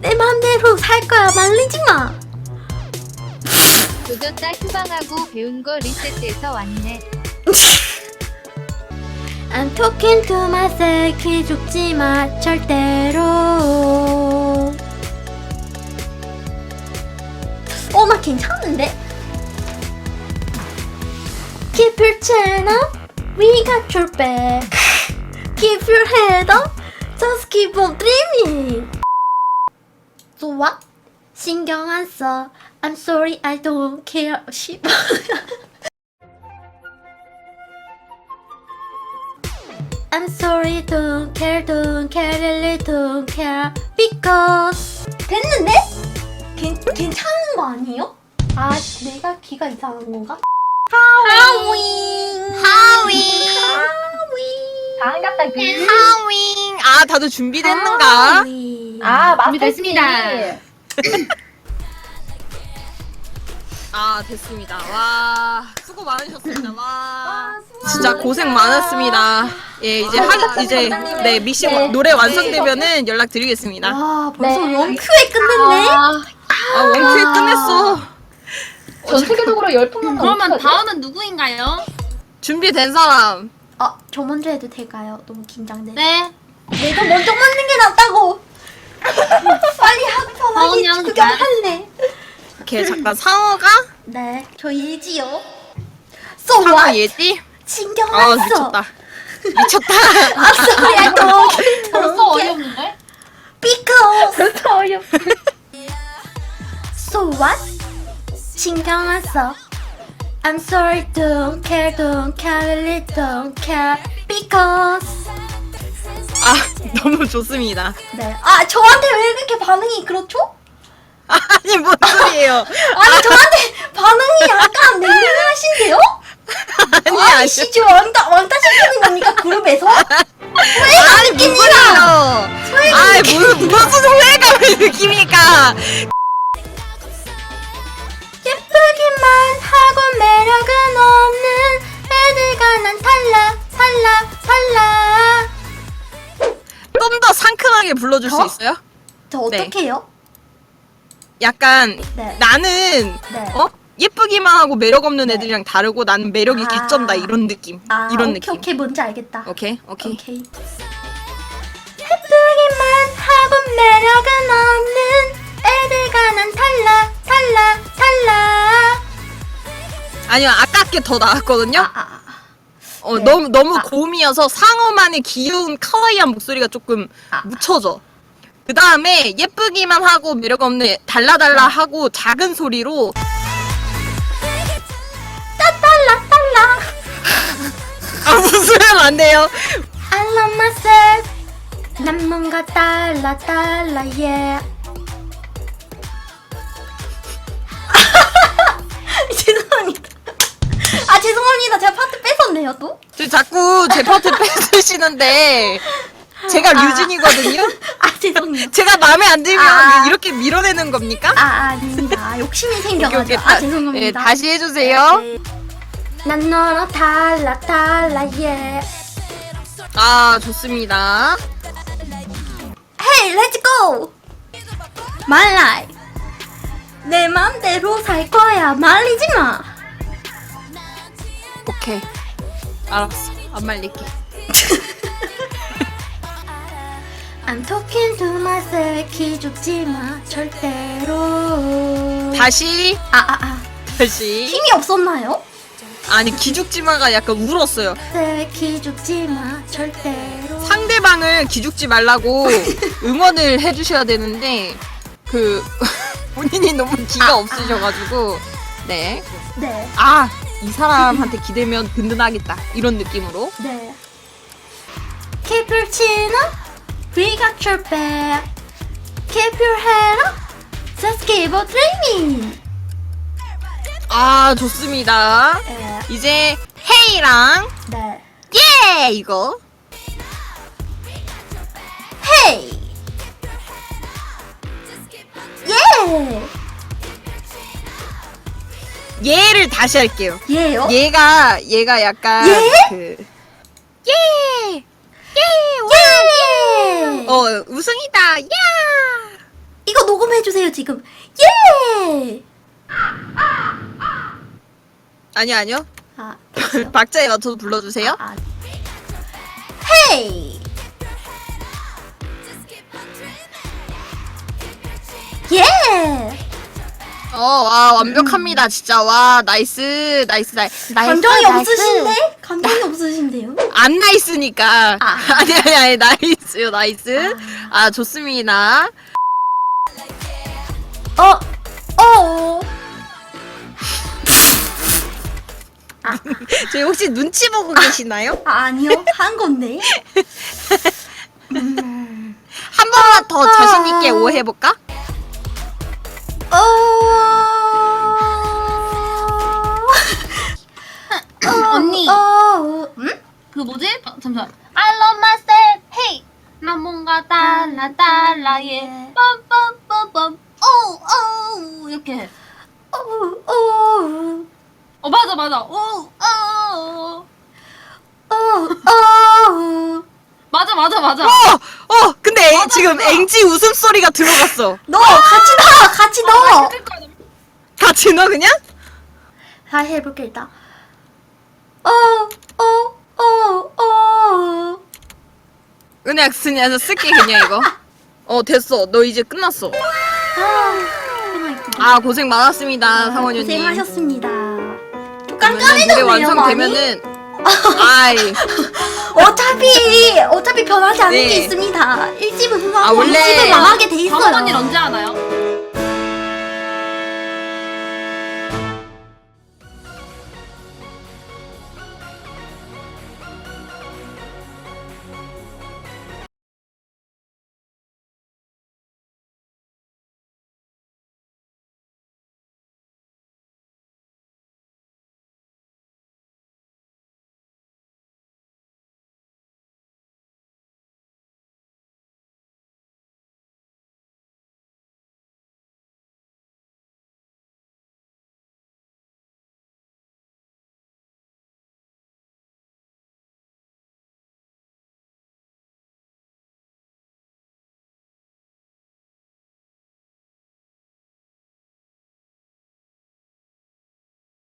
내 맘대로 살 거야 말리지 마. 조졌다 휴방하고 배운 거 리셋돼서 왔네. I'm talking to myself 기죽지 마 절대로 어 나 괜찮은데? Keep your chin up We got your back Keep your head up Just keep on dreaming So what? 신경 안 써 I'm sorry I don't care 씨 I'm sorry, don't care, don't care, really don't care. Because 됐는데? 괜, 괜찮은 거 아니에요? 아, 내가 귀가 이상한 건가? 하윙, 하윙, 하윙, 반갑다 그. 하윙. 아, 다들 준비됐는가? 아 준비됐습니다. 아, 됐습니다. 와, 수고 많으셨습니다. 와. 진짜 고생 많았습니다. 예, 이제 하, 이제 네, 미션 네. 노래 완성되면은 연락드리겠습니다. 와, 벌써 네. 원큐에 끝냈네? 아, 원큐에 끝냈어. 전 세계적으로 열풍만 그러면 다음은 누구인가요? 준비된 사람. 아, 저 먼저 해도 될까요? 너무 긴장돼. 네. 내가 먼저 맞는 게 낫다고. 빨리 하고 편하게 다운이 구경할래. 오케이, 잠깐 상어가 네, 저 예지요. So 상어 what? 예지? 신경 아, 안 써. 미쳤다. 미쳤다. 아, sorry, I don't care. 벌써 어이없는데? Because 벌써 어이없어. So what? 신경 안 써. I'm sorry, don't care, don't care, really don't care. Because 아, 너무 좋습니다. 네. 아, 저한테 왜 그렇게 반응이 그렇죠? 아니, 뭔 소리예요? 아니, 저한테 반응이 약간 냉랭하신데요? 아니, 지금 왕따, 왕따 시키는 겁니까? 그룹에서? 아니, 누구예요? 아이, 무슨, 무슨 소외감을 느낍니까? 예쁘기만 하고 매력은 없는 애들과 난 달라, 달라, 달라. 좀더 상큼하게 불러줄 더? 수 있어요? 저 네. 어떻게 해요? 약간 네. 나는 네. 어 예쁘기만 하고 매력 없는 애들이랑 다르고 나는 매력이 아. 개쩐다 이런 느낌 아, 이런 오케이, 느낌 오케이, 뭔지 알겠다. 오케이 오케이. 예쁘기만 하고 매력은 없는 아깝게 더 나왔거든요 아, 아, 아. 어 네. 너무 너무 아. 고음이어서 상어만의 귀여운 카와이한 목소리가 조금 아. 묻혀져 그 다음에 예쁘기만 하고 매력 없는 달라달라 하고 작은 소리로 달라 달라 아 웃으면 안 돼요 I love myself 난 뭔가 달라 달라 yeah 죄송합니다 제가 파트 뺏었네요 또 저 자꾸 제 파트 뺏으시는데 제가 아. 류진이거든요 아 죄송해요 제가 마음에 안 들면 아. 이렇게 밀어내는 겁니까? 아 아닙니다 욕심이 오케이, 생겨가지고 오케이. 아 다- 죄송합니다 예, 다시 해주세요. 네. 난 너랑 달라 달라 yeah 아, 좋습니다. Hey let's go My life 내 맘대로 살 거야 말리지 마 오케이. 알았어. 안 말릴게. I'm talking to myself 기죽지 마 절대로 다시, 아아아 아, 다시. 힘이 없었나요? 아니, 기죽지마가 약간 울었어요. 네 기죽지 마 절대로 상대방을 기죽지 말라고 응원을 해주셔야 되는데, 그, 본인이 너무 기가 아, 없으셔가지고, 네. 네 아, 이 사람한테 기대면 든든하겠다. 이런 느낌으로. 네. Keep your chin up, we got your back. Keep your head up, just keep on dreaming. 아, 좋습니다. 네, 이제, 헤이랑, 네. 예! 이거. 얘를 다시 할게요. 예요. 얘가 얘가 약간 예? 그 예! 예! 어 우승이다. 야. 이거 녹음해 주세요, 지금. 예! 아니요 아니요. 아, 됐어요. 박자에 맞춰서 불러 주세요. 아. 헤이! 와, 완벽합니다, 진짜. 와, 나이스, 나이스, 나이스. 감정이 없으신데? 감정이 없으신데요? 안 나이스니까. 아. 아니, 아니, 아니, 나이스요, 나이스. 아, 좋습니다. 어, 어. 저희 혹시 눈치 보고 계시나요? 아, 아니요, 한 건데. 한 번만 더 자신 있게 오해해볼까? 어. 뭐지? 어, 잠시만. I love myself. Hey. 난 뭔가 달라 달라 예. 빰빰빰빰. 오 오 이렇게. 해. 어, 어. 어 맞아 맞아. 오오 어, 어. 맞아 맞아 맞아. 어, 어, 근데 지금 앵지 웃음소리가 들어갔어. 너 같이 넣어, 같이 넣어. 같이 넣어, 그냥? 다시 해볼게 일단. 어, 어, 어, 어. 은혜야, 그냥 쓸게, 그냥 이거. 어, 됐어. 너 이제 끝났어. 아, 고생하셨습니다. 아, 고생 많았습니다, 상원유님. 고생하셨습니다. 또 그러면은 노래 깜깜해졌네요, 많이. 완성되면은 아이 어차피 어차피 변하지 않는 네. 게 있습니다. 1집은 아, 흥하고 원래 2집은 망하게 돼 다음 언니 있어요. 언제 하나요?